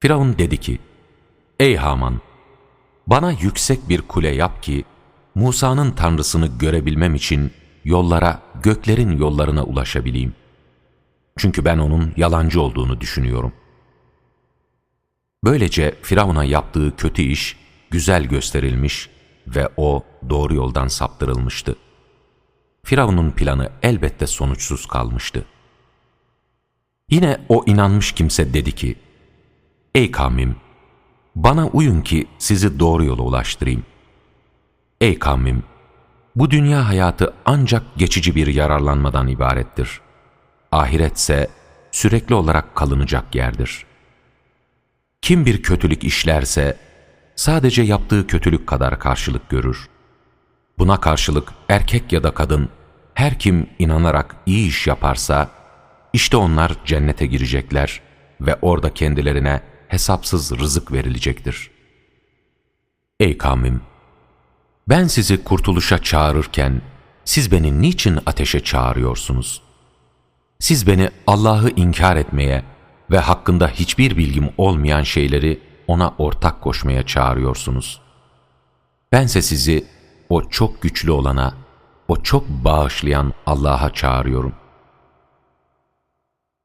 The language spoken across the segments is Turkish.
Firavun dedi ki, Ey Haman! Bana yüksek bir kule yap ki, Musa'nın tanrısını görebilmem için yollara, göklerin yollarına ulaşabileyim. Çünkü ben onun yalancı olduğunu düşünüyorum. Böylece Firavun'a yaptığı kötü iş güzel gösterilmiş ve o doğru yoldan saptırılmıştı. Firavun'un planı elbette sonuçsuz kalmıştı. Yine o inanmış kimse dedi ki, Ey kavmim, bana uyun ki sizi doğru yola ulaştırayım. Ey kavmim, bu dünya hayatı ancak geçici bir yararlanmadan ibarettir. Ahiretse sürekli olarak kalınacak yerdir. Kim bir kötülük işlerse, sadece yaptığı kötülük kadar karşılık görür. Buna karşılık erkek ya da kadın, her kim inanarak iyi iş yaparsa, işte onlar cennete girecekler ve orada kendilerine hesapsız rızık verilecektir. Ey kavmim! Ben sizi kurtuluşa çağırırken, siz beni niçin ateşe çağırıyorsunuz? Siz beni Allah'ı inkar etmeye ve hakkında hiçbir bilgim olmayan şeyleri ona ortak koşmaya çağırıyorsunuz. Bense sizi o çok güçlü olana, o çok bağışlayan Allah'a çağırıyorum.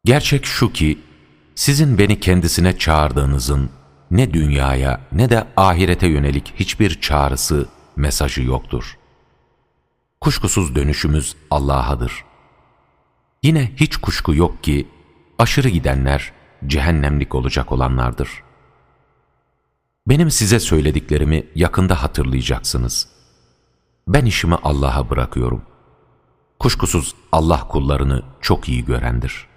Gerçek şu ki, sizin beni kendisine çağırdığınızın ne dünyaya ne de ahirete yönelik hiçbir çağrısı, mesajı yoktur. Kuşkusuz dönüşümüz Allah'adır. Yine hiç kuşku yok ki, aşırı gidenler cehennemlik olacak olanlardır. Benim size söylediklerimi yakında hatırlayacaksınız. Ben işimi Allah'a bırakıyorum. Kuşkusuz Allah kullarını çok iyi görendir.''